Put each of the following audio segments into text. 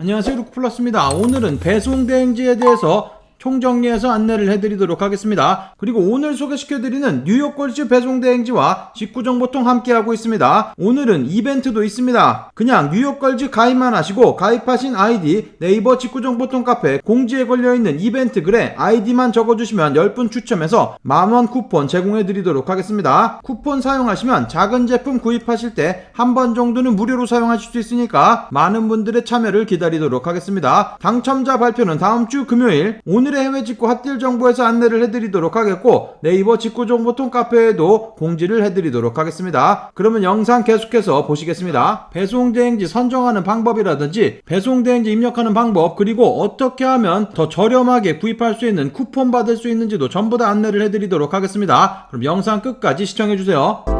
안녕하세요 루크플러스입니다. 오늘은 배송 대행지에 대해서 총정리해서 안내를 해드리도록 하겠습니다. 그리고 오늘 소개시켜드리는 뉴욕 걸즈 배송 대행지와 직구 정보통 함께하고 있습니다. 오늘은 이벤트도 있습니다. 그냥 뉴욕 걸즈 가입만 하시고 가입하신 아이디 네이버 직구 정보통 카페 공지에 걸려있는 이벤트 글에 아이디만 적어주시면 10분 추첨해서 만원 쿠폰 제공해드리도록 하겠습니다. 쿠폰 사용하시면 작은 제품 구입하실 때 한 번 정도는 무료로 사용하실 수 있으니까 많은 분들의 참여를 기다리도록 하겠습니다. 당첨자 발표는 다음 주 금요일 오늘 의 해외 직구 핫딜 정보에서 안내를 해드리도록 하겠고 네이버 직구 정보통 카페에도 공지를 해드리도록 하겠습니다. 그러면 영상 계속해서 보시겠습니다. 배송 대행지 선정하는 방법이라든지 배송 대행지 입력하는 방법 그리고 어떻게 하면 더 저렴하게 구입할 수 있는 쿠폰 받을 수 있는지도 전부 다 안내를 해드리도록 하겠습니다. 그럼 영상 끝까지 시청해주세요.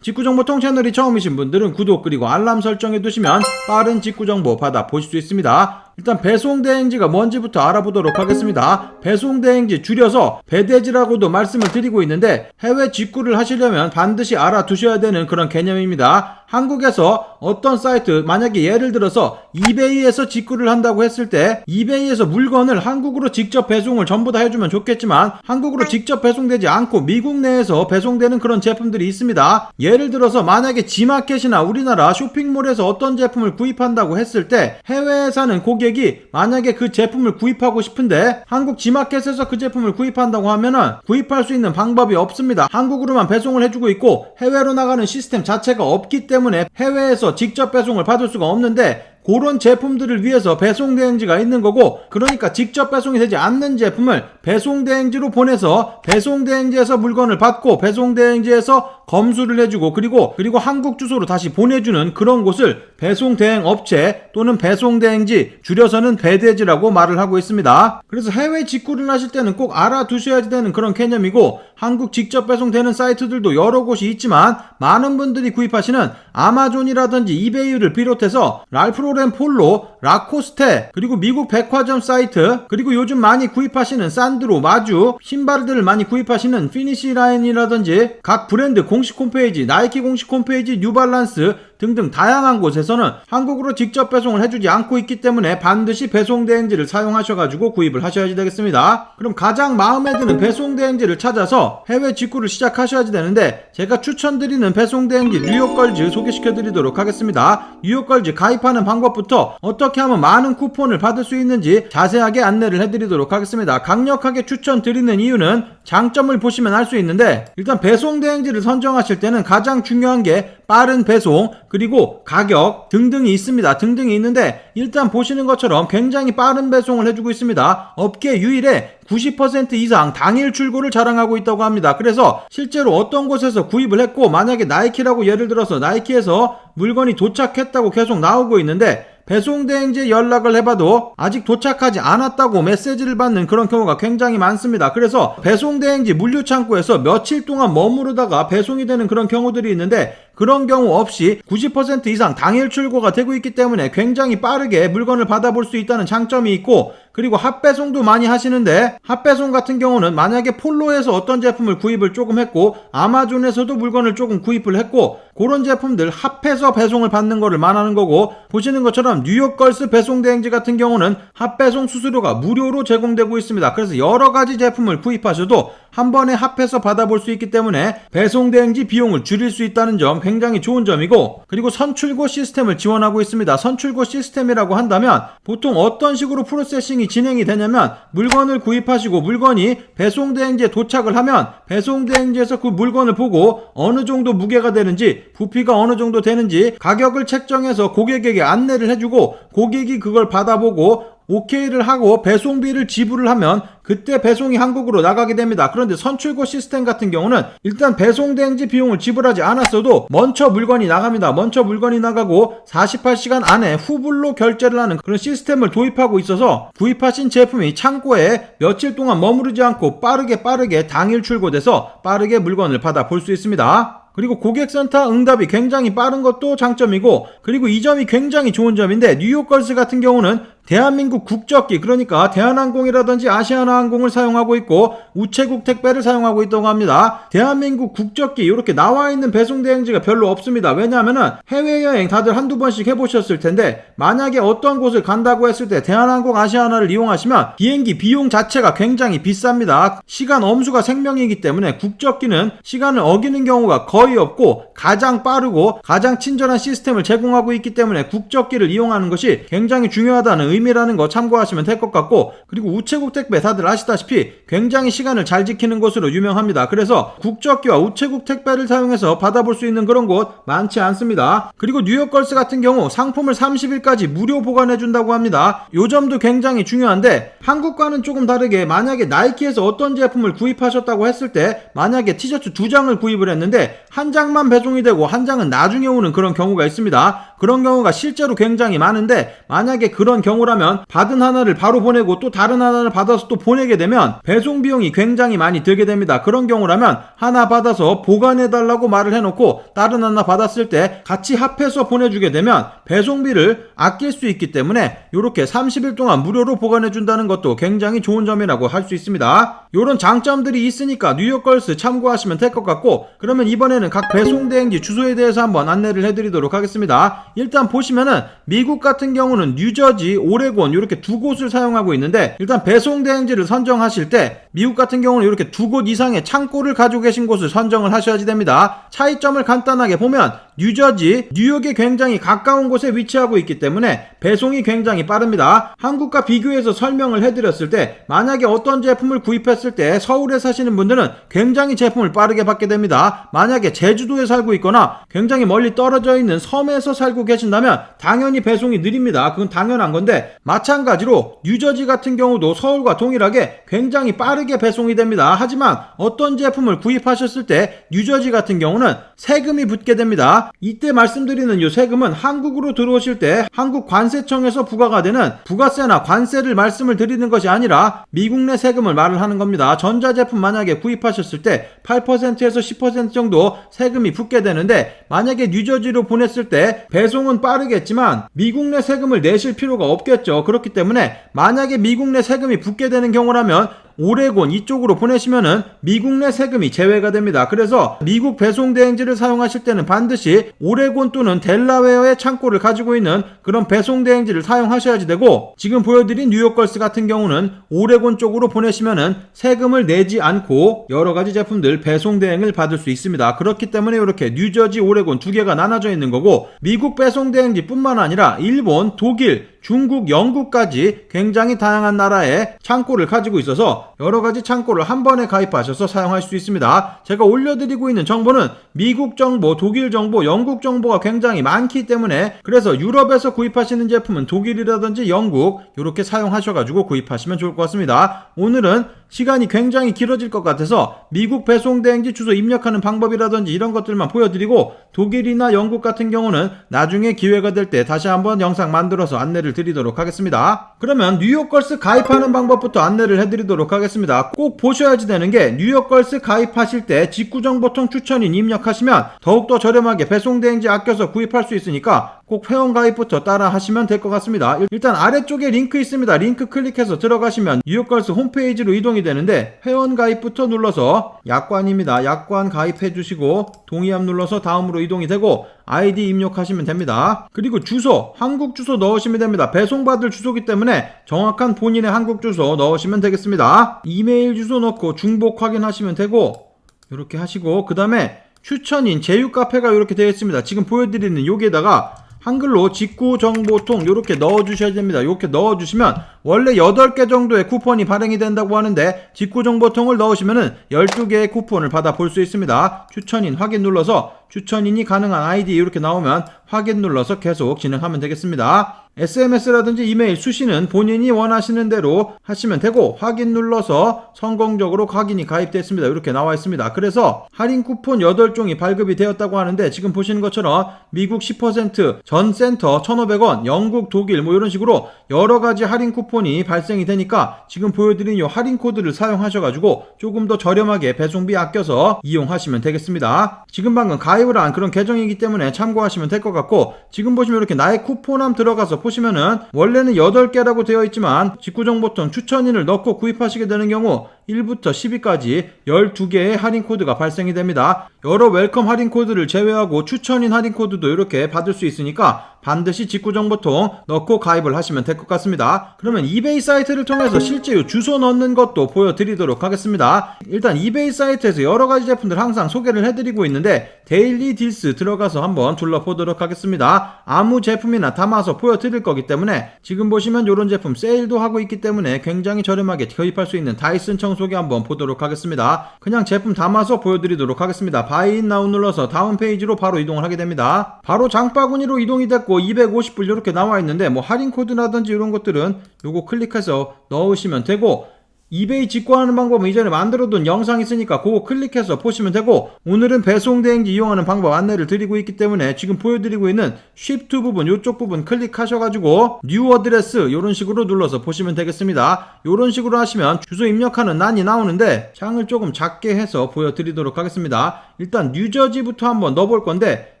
직구정보통 채널이 처음이신 분들은 구독 그리고 알람 설정해 두시면 빠른 직구정보 받아 보실 수 있습니다. 일단 배송대행지가 뭔지부터 알아보도록 하겠습니다. 배송대행지 줄여서 배대지라고도 말씀을 드리고 있는데 해외 직구를 하시려면 반드시 알아두셔야 되는 그런 개념입니다. 한국에서 어떤 사이트 만약에 예를 들어서 이베이에서 직구를 한다고 했을 때 이베이에서 물건을 한국으로 직접 배송을 전부 다 해주면 좋겠지만 한국으로 직접 배송되지 않고 미국 내에서 배송되는 그런 제품들이 있습니다. 예를 들어서 만약에 지마켓이나 우리나라 쇼핑몰에서 어떤 제품을 구입한다고 했을 때 해외에 사는 고객 이 만약에 그 제품을 구입하고 싶은데 한국 지마켓에서 그 제품을 구입한다고 하면은 구입할 수 있는 방법이 없습니다. 한국으로만 배송을 해주고 있고 해외로 나가는 시스템 자체가 없기 때문에 해외에서 직접 배송을 받을 수가 없는데 그런 제품들을 위해서 배송 대행지가 있는 거고 그러니까 직접 배송이 되지 않는 제품을 배송 대행지로 보내서 배송 대행지에서 물건을 받고 배송 대행지에서 검수를 해주고 그리고 그리고 한국 주소로 다시 보내주는 그런 곳을 배송 대행 업체 또는 배송 대행지 줄여서는 배대지라고 말을 하고 있습니다. 그래서 해외 직구를 하실 때는 꼭 알아두셔야 되는 그런 개념이고 한국 직접 배송되는 사이트들도 여러 곳이 있지만 많은 분들이 구입하시는 아마존이라든지 이베이를 비롯해서 랄프로렌 폴로, 라코스테, 그리고 미국 백화점 사이트, 그리고 요즘 많이 구입하시는 산드로, 마주, 신발들을 많이 구입하시는 피니시 라인이라든지 각 브랜드 공식 홈페이지, 나이키 공식 홈페이지, 뉴발란스 등등 다양한 곳에서는 한국으로 직접 배송을 해주지 않고 있기 때문에 반드시 배송 대행지를 사용하셔가지고 구입을 하셔야 되겠습니다. 그럼 가장 마음에 드는 배송 대행지를 찾아서 해외 직구를 시작하셔야 되는데 제가 추천드리는 배송 대행지 뉴욕 걸즈 소개시켜드리도록 하겠습니다. 뉴욕 걸즈 가입하는 방법부터 어떻게 하면 많은 쿠폰을 받을 수 있는지 자세하게 안내를 해드리도록 하겠습니다. 강력하게 추천드리는 이유는 장점을 보시면 알 수 있는데 일단 배송 대행지를 선정하실 때는 가장 중요한 게 빠른 배송 그리고 가격 등등이 있습니다. 등등이 있는데 일단 보시는 것처럼 굉장히 빠른 배송을 해주고 있습니다. 업계 유일에 90% 이상 당일 출고를 자랑하고 있다고 합니다. 그래서 실제로 어떤 곳에서 구입을 했고 만약에 나이키라고 예를 들어서 나이키에서 물건이 도착했다고 계속 나오고 있는데 배송 대행지에 연락을 해봐도 아직 도착하지 않았다고 메시지를 받는 그런 경우가 굉장히 많습니다. 그래서 배송 대행지 물류 창고에서 며칠 동안 머무르다가 배송이 되는 그런 경우들이 있는데 그런 경우 없이 90% 이상 당일 출고가 되고 있기 때문에 굉장히 빠르게 물건을 받아볼 수 있다는 장점이 있고 그리고 핫배송도 많이 하시는데 핫배송 같은 경우는 만약에 폴로에서 어떤 제품을 구입을 조금 했고 아마존에서도 물건을 조금 구입을 했고 그런 제품들 합해서 배송을 받는 거를 말하는 거고 보시는 것처럼 뉴욕 걸스 배송 대행지 같은 경우는 핫배송 수수료가 무료로 제공되고 있습니다. 그래서 여러 가지 제품을 구입하셔도 한 번에 합해서 받아볼 수 있기 때문에 배송 대행지 비용을 줄일 수 있다는 점 굉장히 좋은 점이고 그리고 선출고 시스템을 지원하고 있습니다. 선출고 시스템이라고 한다면 보통 어떤 식으로 프로세싱이 진행이 되냐면 물건을 구입하시고 물건이 배송 대행지에 도착을 하면 배송 대행지에서 그 물건을 보고 어느 정도 무게가 되는지 부피가 어느 정도 되는지 가격을 책정해서 고객에게 안내를 해주고 고객이 그걸 받아보고 오케이를 하고 배송비를 지불을 하면 그때 배송이 한국으로 나가게 됩니다. 그런데 선출고 시스템 같은 경우는 일단 배송 대행지 비용을 지불하지 않았어도 먼저 물건이 나갑니다. 먼저 물건이 나가고 48시간 안에 후불로 결제를 하는 그런 시스템을 도입하고 있어서 구입하신 제품이 창고에 며칠 동안 머무르지 않고 빠르게 빠르게 당일 출고돼서 빠르게 물건을 받아 볼 수 있습니다. 그리고 고객센터 응답이 굉장히 빠른 것도 장점이고 그리고 이 점이 굉장히 좋은 점인데 뉴욕 걸스 같은 경우는 대한민국 국적기 그러니까 대한항공이라든지 아시아나항공을 사용하고 있고 우체국 택배를 사용하고 있다고 합니다. 대한민국 국적기 이렇게 나와 있는 배송 대행지가 별로 없습니다. 왜냐하면은 해외여행 다들 한두 번씩 해보셨을 텐데 만약에 어떤 곳을 간다고 했을 때 대한항공 아시아나를 이용하시면 비행기 비용 자체가 굉장히 비쌉니다. 시간 엄수가 생명이기 때문에 국적기는 시간을 어기는 경우가 거의 없고 가장 빠르고 가장 친절한 시스템을 제공하고 있기 때문에 국적기를 이용하는 것이 굉장히 중요하다는 의미라는 거 참고하시면 될 것 같고 그리고 우체국 택배 다들 아시다시피 굉장히 시간을 잘 지키는 것으로 유명합니다. 그래서 국적기와 우체국 택배를 사용해서 받아볼 수 있는 그런 곳 많지 않습니다. 그리고 뉴욕걸스 같은 경우 상품을 30일까지 무료 보관해 준다고 합니다. 요 점도 굉장히 중요한데 한국과는 조금 다르게 만약에 나이키에서 어떤 제품을 구입하셨다고 했을 때 만약에 티셔츠 두 장을 구입을 했는데 한 장만 배송이 되고 한 장은 나중에 오는 그런 경우가 있습니다. 그런 경우가 실제로 굉장히 많은데 만약에 그런 경우라면 받은 하나를 바로 보내고 또 다른 하나를 받아서 또 보내게 되면 배송 비용이 굉장히 많이 들게 됩니다. 그런 경우라면 하나 받아서 보관해 달라고 말을 해놓고 다른 하나 받았을 때 같이 합해서 보내주게 되면 배송비를 아낄 수 있기 때문에 이렇게 30일 동안 무료로 보관해 준다는 것도 굉장히 좋은 점이라고 할 수 있습니다. 이런 장점들이 있으니까 뉴욕걸스 참고하시면 될 것 같고 그러면 이번에는 각 배송 대행지 주소에 대해서 한번 안내를 해드리도록 하겠습니다. 일단 보시면은 미국 같은 경우는 뉴저지, 오레곤 이렇게 두 곳을 사용하고 있는데 일단 배송 대행지를 선정하실 때 미국 같은 경우는 이렇게 두 곳 이상의 창고를 가지고 계신 곳을 선정을 하셔야지 됩니다. 차이점을 간단하게 보면 뉴저지, 뉴욕에 굉장히 가까운 곳에 위치하고 있기 때문에 배송이 굉장히 빠릅니다. 한국과 비교해서 설명을 해드렸을 때 만약에 어떤 제품을 구입했을 때 서울에 사시는 분들은 굉장히 제품을 빠르게 받게 됩니다. 만약에 제주도에 살고 있거나 굉장히 멀리 떨어져 있는 섬에서 살고 계신다면 당연히 배송이 느립니다. 그건 당연한 건데 마찬가지로 뉴저지 같은 경우도 서울과 동일하게 굉장히 빠르게 배송이 됩니다. 하지만 어떤 제품을 구입하셨을 때 뉴저지 같은 경우는 세금이 붙게 됩니다. 이때 말씀드리는 이 세금은 한국으로 들어오실 때 한국 관세청에서 부과가 되는 부가세나 관세를 말씀을 드리는 것이 아니라 미국 내 세금을 말을 하는 겁니다. 전자제품 만약에 구입하셨을 때 8%에서 10% 정도 세금이 붙게 되는데 만약에 뉴저지로 보냈을 때 배송은 빠르겠지만 미국 내 세금을 내실 필요가 없겠죠. 그렇기 때문에 만약에 미국 내 세금이 붙게 되는 경우라면 오레곤 이쪽으로 보내시면은 미국 내 세금이 제외가 됩니다. 그래서 미국 배송 대행지를 사용하실 때는 반드시 오레곤 또는 델라웨어의 창고를 가지고 있는 그런 배송 대행지를 사용하셔야지 되고 지금 보여드린 뉴욕걸스 같은 경우는 오레곤 쪽으로 보내시면은 세금을 내지 않고 여러 가지 제품들 배송 대행을 받을 수 있습니다. 그렇기 때문에 이렇게 뉴저지, 오레곤 두 개가 나눠져 있는 거고 미국 배송 대행지뿐만 아니라 일본, 독일, 중국, 영국까지 굉장히 다양한 나라의 창고를 가지고 있어서 여러 가지 창고를 한 번에 가입하셔서 사용할 수 있습니다. 제가 올려드리고 있는 정보는 미국 정보, 독일 정보, 영국 정보가 굉장히 많기 때문에 그래서 유럽에서 구입하시는 제품은 독일이라든지 영국 이렇게 사용하셔가지고 구입하시면 좋을 것 같습니다. 오늘은 시간이 굉장히 길어질 것 같아서 미국 배송 대행지 주소 입력하는 방법이라든지 이런 것들만 보여드리고 독일이나 영국 같은 경우는 나중에 기회가 될 때 다시 한번 영상 만들어서 안내를 드리도록 하겠습니다. 그러면 뉴욕걸스 가입하는 방법부터 안내를 해드리도록 하겠습니다. 꼭 보셔야지 되는 게 뉴욕걸스 가입하실 때 직구정보통 추천인 입력하시면 더욱더 저렴하게 배송 대행지 아껴서 구입할 수 있으니까 꼭 회원 가입부터 따라 하시면 될 것 같습니다. 일단 아래쪽에 링크 있습니다. 링크 클릭해서 들어가시면 뉴욕걸스 홈페이지로 이동이 되는데 회원 가입부터 눌러서 약관입니다. 약관 가입해 주시고 동의함 눌러서 다음으로 이동이 되고 아이디 입력하시면 됩니다. 그리고 주소, 한국 주소 넣으시면 됩니다. 배송받을 주소기 때문에 정확한 본인의 한국 주소 넣으시면 되겠습니다. 이메일 주소 넣고 중복 확인하시면 되고 이렇게 하시고 그 다음에 추천인 제휴 카페가 이렇게 되어 있습니다. 지금 보여드리는 여기에다가 한글로 직구정보통 이렇게 넣어주셔야 됩니다. 이렇게 넣어주시면 원래 8개 정도의 쿠폰이 발행이 된다고 하는데 직구정보통을 넣으시면은 12개의 쿠폰을 받아 볼 수 있습니다. 추천인 확인 눌러서 추천인이 가능한 아이디 이렇게 나오면 확인 눌러서 계속 진행하면 되겠습니다. SMS라든지 이메일 수신은 본인이 원하시는 대로 하시면 되고 확인 눌러서 성공적으로 확인이 가입됐습니다. 이렇게 나와 있습니다. 그래서 할인 쿠폰 8종이 발급이 되었다고 하는데 지금 보시는 것처럼 미국 10%전 센터 1,500원, 영국, 독일 뭐 이런 식으로 여러 가지 할인 쿠폰이 발생이 되니까 지금 보여드린 이 할인 코드를 사용하셔가지고 조금 더 저렴하게 배송비 아껴서 이용하시면 되겠습니다. 지금 방금 가입을 한 그런 계정이기 때문에 참고하시면 될 것 같고 지금 보시면 이렇게 나의 쿠폰함 들어가서 보시면은 원래는 8개라고 되어 있지만 직구정보통 추천인을 넣고 구입하시게 되는 경우 1부터 10위까지 12개의 할인 코드가 발생이 됩니다. 여러 웰컴 할인 코드를 제외하고 추천인 할인 코드도 이렇게 받을 수 있으니까 반드시 직구정보통 넣고 가입을 하시면 될 것 같습니다. 그러면 이베이 사이트를 통해서 실제 요 주소 넣는 것도 보여드리도록 하겠습니다. 일단 이베이 사이트에서 여러 가지 제품들 항상 소개를 해드리고 있는데 데일리 딜스 들어가서 한번 둘러보도록 하겠습니다. 아무 제품이나 담아서 보여드릴 거기 때문에 지금 보시면 이런 제품 세일도 하고 있기 때문에 굉장히 저렴하게 구입할 수 있는 다이슨 청 소기 한번 보도록 하겠습니다. 그냥 제품 담아서 보여드리도록 하겠습니다. 바이인 나우 눌러서 다음 페이지로 바로 이동을 하게 됩니다. 바로 장바구니로 이동이 됐고 250불 이렇게 나와 있는데 뭐 할인 코드라든지 이런 것들은 요거 클릭해서 넣으시면 되고 이베이 직구하는 방법은 이전에 만들어둔 영상 있으니까 그거 클릭해서 보시면 되고 오늘은 배송 대행지 이용하는 방법 안내를 드리고 있기 때문에 지금 보여드리고 있는 쉽트 부분 이쪽 부분 클릭하셔가지고 뉴 어드레스 이런 식으로 눌러서 보시면 되겠습니다. 이런 식으로 하시면 주소 입력하는 난이 나오는데 창을 조금 작게 해서 보여드리도록 하겠습니다. 일단 뉴저지부터 한번 넣어볼 건데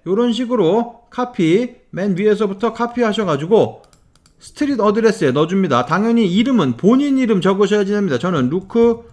이런 식으로 카피 맨 위에서부터 카피 하셔가지고 스트릿 어드레스에 넣어줍니다. 당연히 이름은 본인 이름 적으셔야지 됩니다. 저는 루크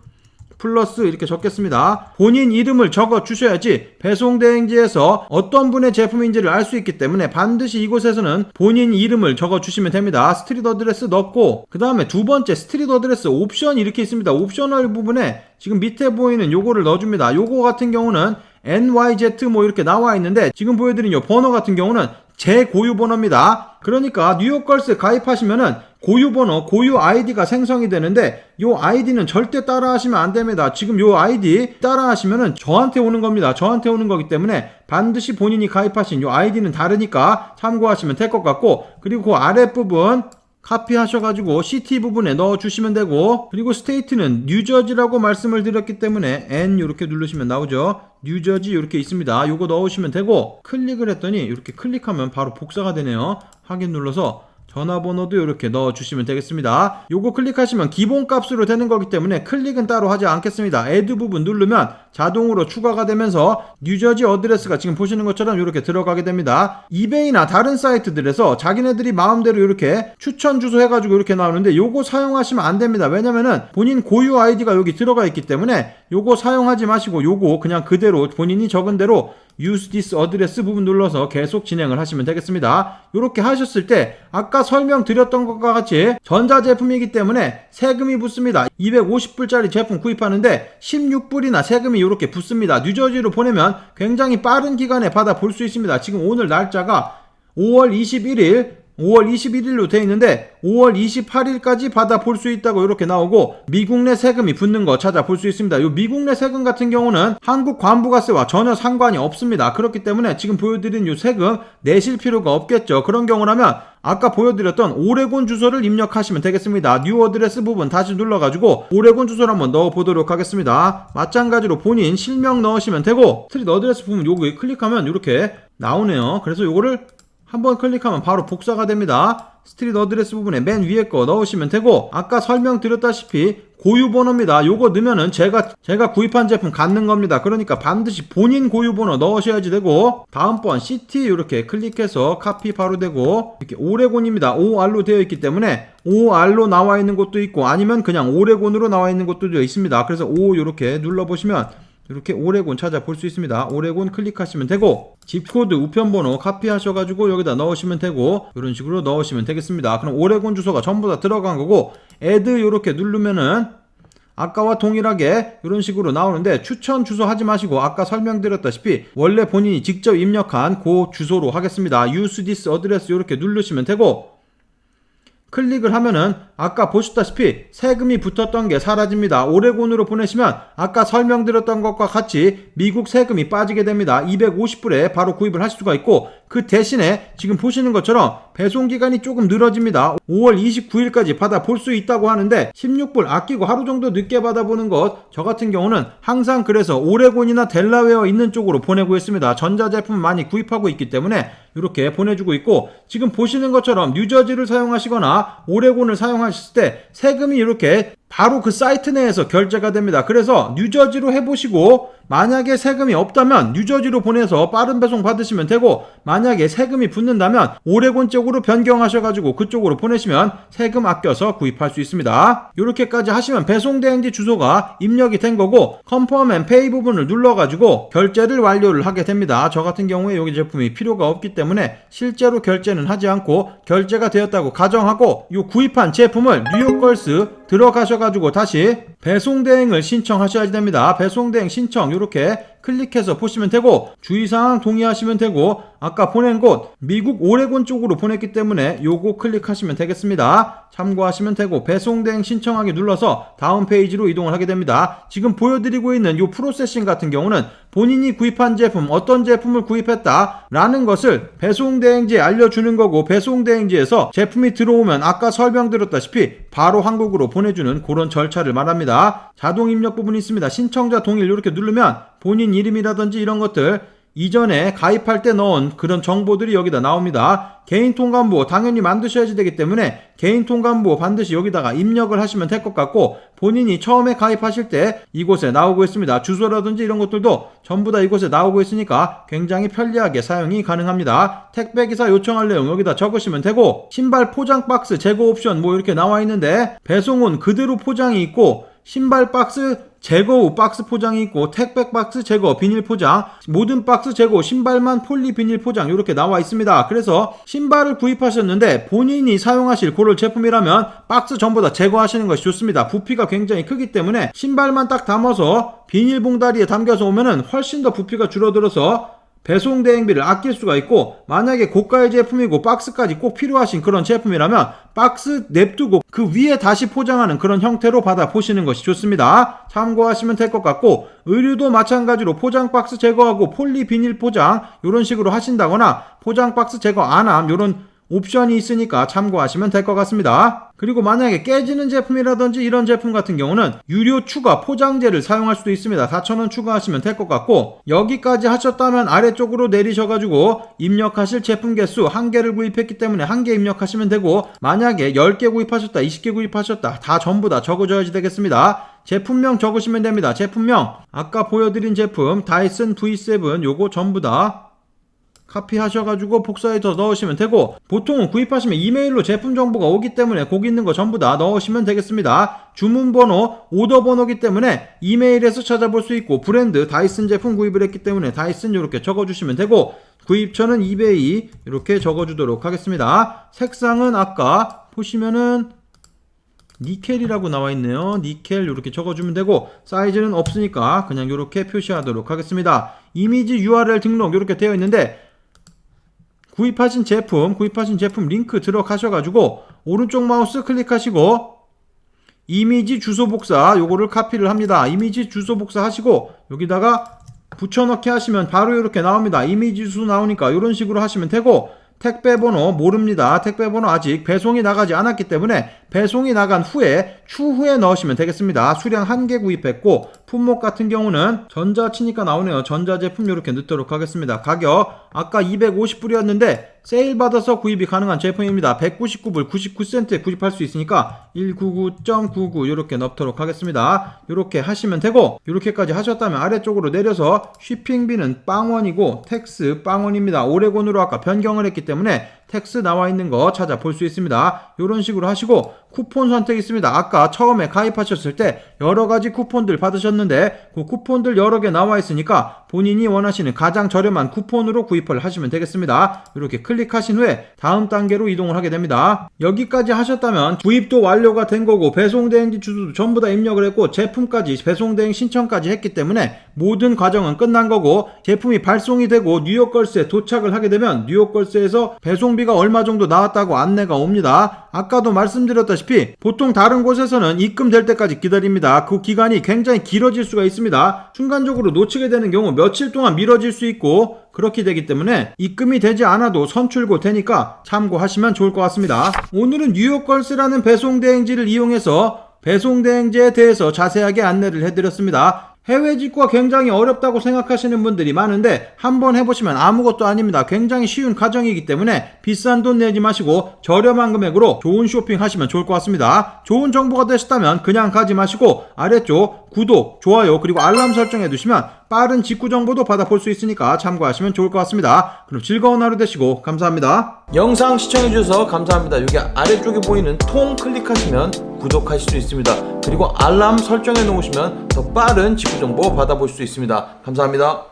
플러스 이렇게 적겠습니다. 본인 이름을 적어 주셔야지 배송 대행지에서 어떤 분의 제품인지를 알 수 있기 때문에 반드시 이곳에서는 본인 이름을 적어 주시면 됩니다. 스트릿 어드레스 넣고 그 다음에 두 번째 스트릿 어드레스 옵션 이렇게 있습니다. 옵셔널 부분에 지금 밑에 보이는 요거를 넣어줍니다. 요거 같은 경우는 NYZ 뭐 이렇게 나와 있는데 지금 보여드린 요 번호 같은 경우는 제 고유 번호입니다. 그러니까 뉴욕걸스에 가입하시면은 고유 번호, 고유 아이디가 생성이 되는데 요 아이디는 절대 따라하시면 안 됩니다. 지금 요 아이디 따라하시면은 저한테 오는 겁니다. 저한테 오는 거기 때문에 반드시 본인이 가입하신 요 아이디는 다르니까 참고하시면 될 것 같고 그리고 그 아랫 부분 카피하셔가지고 CT 부분에 넣어주시면 되고 그리고 스테이트는 뉴저지라고 말씀을 드렸기 때문에 N 이렇게 누르시면 나오죠. 뉴저지 이렇게 있습니다. 요거 넣으시면 되고 클릭을 했더니 이렇게 클릭하면 바로 복사가 되네요. 확인 눌러서 전화번호도 이렇게 넣어주시면 되겠습니다. 요거 클릭하시면 기본값으로 되는 거기 때문에 클릭은 따로 하지 않겠습니다. 애드 부분 누르면 자동으로 추가가 되면서 뉴저지 어드레스가 지금 보시는 것처럼 이렇게 들어가게 됩니다. 이베이나 다른 사이트들에서 자기네들이 마음대로 이렇게 추천 주소 해가지고 이렇게 나오는데 요거 사용하시면 안 됩니다. 왜냐면은 본인 고유 아이디가 여기 들어가 있기 때문에 요거 사용하지 마시고 요거 그냥 그대로 본인이 적은 대로 use this address 부분 눌러서 계속 진행을 하시면 되겠습니다. 이렇게 하셨을 때 아까 설명드렸던 것과 같이 전자제품이기 때문에 세금이 붙습니다. 250불짜리 제품 구입하는데 16불이나 세금이 이렇게 붙습니다. 뉴저지로 보내면 굉장히 빠른 기간에 받아 볼 수 있습니다. 지금 오늘 날짜가 5월 21일 5월 21일로 되어 있는데 5월 28일까지 받아 볼 수 있다고 이렇게 나오고 미국 내 세금이 붙는 거 찾아 볼 수 있습니다. 요 미국 내 세금 같은 경우는 한국 관부가세와 전혀 상관이 없습니다. 그렇기 때문에 지금 보여드린 요 세금 내실 필요가 없겠죠. 그런 경우라면 아까 보여드렸던 오레곤 주소를 입력하시면 되겠습니다. 뉴 어드레스 부분 다시 눌러가지고 오레곤 주소를 한번 넣어보도록 하겠습니다. 마찬가지로 본인 실명 넣으시면 되고 스트릿 어드레스 부분 요거 클릭하면 이렇게 나오네요. 그래서 요거를 한번 클릭하면 바로 복사가 됩니다. 스트릿 어드레스 부분에 맨 위에 거 넣으시면 되고 아까 설명드렸다시피 고유 번호입니다. 요거 넣으면은 제가 제가 구입한 제품 갖는 겁니다. 그러니까 반드시 본인 고유 번호 넣으셔야지 되고 다음번 CT 이렇게 클릭해서 카피 바로 되고 이렇게 오레곤입니다. OR로 되어 있기 때문에 OR로 나와 있는 것도 있고 아니면 그냥 오레곤으로 나와 있는 것도 있습니다. 그래서 O 이렇게 눌러 보시면 이렇게 오레곤 찾아볼 수 있습니다. 오레곤 클릭하시면 되고 집코드 우편번호 카피하셔가지고 여기다 넣으시면 되고 이런 식으로 넣으시면 되겠습니다. 그럼 오레곤 주소가 전부 다 들어간 거고 애드 이렇게 누르면은 아까와 동일하게 이런 식으로 나오는데 추천 주소 하지 마시고 아까 설명드렸다시피 원래 본인이 직접 입력한 그 주소로 하겠습니다. use this address 이렇게 누르시면 되고 클릭을 하면은 아까 보셨다시피 세금이 붙었던 게 사라집니다. 오레곤으로 보내시면 아까 설명드렸던 것과 같이 미국 세금이 빠지게 됩니다. 250불에 바로 구입을 하실 수가 있고 그 대신에 지금 보시는 것처럼 배송 기간이 조금 늘어집니다. 5월 29일까지 받아 볼 수 있다고 하는데 16불 아끼고 하루 정도 늦게 받아보는 것 저 같은 경우는 항상 그래서 오레곤이나 델라웨어 있는 쪽으로 보내고 있습니다. 전자제품 많이 구입하고 있기 때문에 이렇게 보내주고 있고 지금 보시는 것처럼 뉴저지를 사용하시거나 오레곤을 사용하실 때 세금이 이렇게 바로 그 사이트 내에서 결제가 됩니다. 그래서 뉴저지로 해보시고 만약에 세금이 없다면 뉴저지로 보내서 빠른 배송 받으시면 되고 만약에 세금이 붙는다면 오레곤 쪽으로 변경하셔가지고 그쪽으로 보내시면 세금 아껴서 구입할 수 있습니다. 이렇게까지 하시면 배송 대행지 주소가 입력이 된 거고 컨펌 앤 페이 부분을 눌러가지고 결제를 완료를 하게 됩니다. 저 같은 경우에 여기 제품이 필요가 없기 때문에 실제로 결제는 하지 않고 결제가 되었다고 가정하고 이 구입한 제품을 뉴욕걸스 들어가셔가지고 다시 배송 대행을 신청하셔야 됩니다. 배송 대행 신청 이렇게 클릭해서 보시면 되고 주의사항 동의하시면 되고 아까 보낸 곳 미국 오레곤 쪽으로 보냈기 때문에 요거 클릭하시면 되겠습니다. 참고하시면 되고 배송 대행 신청하기 눌러서 다음 페이지로 이동을 하게 됩니다. 지금 보여드리고 있는 요 프로세싱 같은 경우는 본인이 구입한 제품 어떤 제품을 구입했다 라는 것을 배송 대행지에 알려주는 거고 배송 대행지에서 제품이 들어오면 아까 설명드렸다시피 바로 한국으로 보내주는 그런 절차를 말합니다. 자동 입력 부분이 있습니다. 신청자 동일 이렇게 누르면 본인 이름이라든지 이런 것들 이전에 가입할 때 넣은 그런 정보들이 여기다 나옵니다. 개인 통관부 당연히 만드셔야지 되기 때문에 개인 통관부 반드시 여기다가 입력을 하시면 될 것 같고 본인이 처음에 가입하실 때 이곳에 나오고 있습니다. 주소라든지 이런 것들도 전부 다 이곳에 나오고 있으니까 굉장히 편리하게 사용이 가능합니다. 택배기사 요청할 내용 여기다 적으시면 되고 신발 포장 박스 제거 옵션 뭐 이렇게 나와 있는데 배송은 그대로 포장이 있고 신발 박스 제거 후 박스 포장이 있고 택배 박스 제거 비닐 포장 모든 박스 제거 신발만 폴리 비닐 포장 이렇게 나와 있습니다. 그래서 신발을 구입하셨는데 본인이 사용하실 고럴 제품이라면 박스 전부 다 제거하시는 것이 좋습니다. 부피가 굉장히 크기 때문에 신발만 딱 담아서 비닐 봉다리에 담겨서 오면은 훨씬 더 부피가 줄어들어서 배송 대행비를 아낄 수가 있고 만약에 고가의 제품이고 박스까지 꼭 필요하신 그런 제품이라면 박스 냅두고 그 위에 다시 포장하는 그런 형태로 받아 보시는 것이 좋습니다. 참고하시면 될 것 같고 의류도 마찬가지로 포장 박스 제거하고 폴리 비닐 포장 이런 식으로 하신다거나 포장 박스 제거 안함 이런 옵션이 있으니까 참고하시면 될 것 같습니다. 그리고 만약에 깨지는 제품이라든지 이런 제품 같은 경우는 유료 추가 포장재를 사용할 수도 있습니다. 4,000원 추가하시면 될 것 같고 여기까지 하셨다면 아래쪽으로 내리셔가지고 입력하실 제품 개수 한 개를 구입했기 때문에 한 개 입력하시면 되고 만약에 10개 구입하셨다 20개 구입하셨다 다 전부 다 적어줘야지 되겠습니다. 제품명 적으시면 됩니다. 제품명 아까 보여드린 제품 다이슨 V7 요거 전부 다 카피하셔가지고 복사해서 넣으시면 되고 보통은 구입하시면 이메일로 제품 정보가 오기 때문에 거기 있는 거 전부 다 넣으시면 되겠습니다. 주문 번호, 오더 번호기 때문에 이메일에서 찾아볼 수 있고 브랜드 다이슨 제품 구입을 했기 때문에 다이슨 이렇게 적어주시면 되고 구입처는 이베이 이렇게 적어주도록 하겠습니다. 색상은 아까 보시면은 니켈이라고 나와 있네요. 니켈 이렇게 적어주면 되고 사이즈는 없으니까 그냥 이렇게 표시하도록 하겠습니다. 이미지 URL 등록 이렇게 되어 있는데 구입하신 제품, 구입하신 제품 링크 들어가셔가지고 오른쪽 마우스 클릭하시고 이미지 주소 복사 요거를 카피를 합니다. 이미지 주소 복사 하시고 여기다가 붙여넣기 하시면 바로 이렇게 나옵니다. 이미지 주소 나오니까 이런 식으로 하시면 되고 택배 번호 모릅니다. 택배 번호 아직 배송이 나가지 않았기 때문에 배송이 나간 후에 추후에 넣으시면 되겠습니다. 수량 한 개 구입했고 품목 같은 경우는 전자 치니까 나오네요. 전자 제품 이렇게 넣도록 하겠습니다. 가격 아까 250불이었는데 세일 받아서 구입이 가능한 제품입니다. 199불 99센트에 구입할 수 있으니까 199.99 이렇게 넣도록 하겠습니다. 이렇게 하시면 되고 이렇게까지 하셨다면 아래쪽으로 내려서 쉬핑비는 빵원이고 텍스 빵원입니다. 오레곤으로 아까 변경을 했기 때문에 텍스 나와 있는 거 찾아 볼 수 있습니다. 이런 식으로 하시고 쿠폰 선택 있습니다. 아까 처음에 가입하셨을 때 여러 가지 쿠폰들 받으셨는데 그 쿠폰들 여러 개 나와 있으니까 본인이 원하시는 가장 저렴한 쿠폰으로 구입을 하시면 되겠습니다. 이렇게 클릭하신 후에 다음 단계로 이동을 하게 됩니다. 여기까지 하셨다면 구입도 완료가 된 거고 배송 대행지 주소도 전부 다 입력을 했고 제품까지 배송 대행 신청까지 했기 때문에 모든 과정은 끝난 거고 제품이 발송이 되고 뉴욕 걸스에 도착을 하게 되면 뉴욕 걸스에서 배송비가 얼마 정도 나왔다고 안내가 옵니다. 아까도 말씀드렸 다시피 보통 다른 곳에서는 입금될 때까지 기다립니다. 그 기간이 굉장히 길어질 수가 있습니다. 순간적으로 놓치게 되는 경우 며칠 동안 미뤄질 수 있고 그렇게 되기 때문에 입금이 되지 않아도 선출고 되니까 참고하시면 좋을 것 같습니다. 오늘은 뉴욕 걸스라는 배송 대행지를 이용해서 배송 대행지에 대해서 자세하게 안내를 해드렸습니다. 해외 직구가 굉장히 어렵다고 생각하시는 분들이 많은데 한번 해보시면 아무것도 아닙니다. 굉장히 쉬운 과정이기 때문에 비싼 돈 내지 마시고 저렴한 금액으로 좋은 쇼핑 하시면 좋을 것 같습니다. 좋은 정보가 되셨다면 그냥 가지 마시고 아래쪽 구독, 좋아요 그리고 알람 설정해 두시면 빠른 직구 정보도 받아볼 수 있으니까 참고하시면 좋을 것 같습니다. 그럼 즐거운 하루 되시고 감사합니다. 영상 시청해 주셔서 감사합니다. 여기 아래쪽에 보이는 통 클릭하시면 구독하실 수 있습니다. 그리고 알람 설정해 놓으시면 더 빠른 직구 정보 받아볼 수 있습니다. 감사합니다.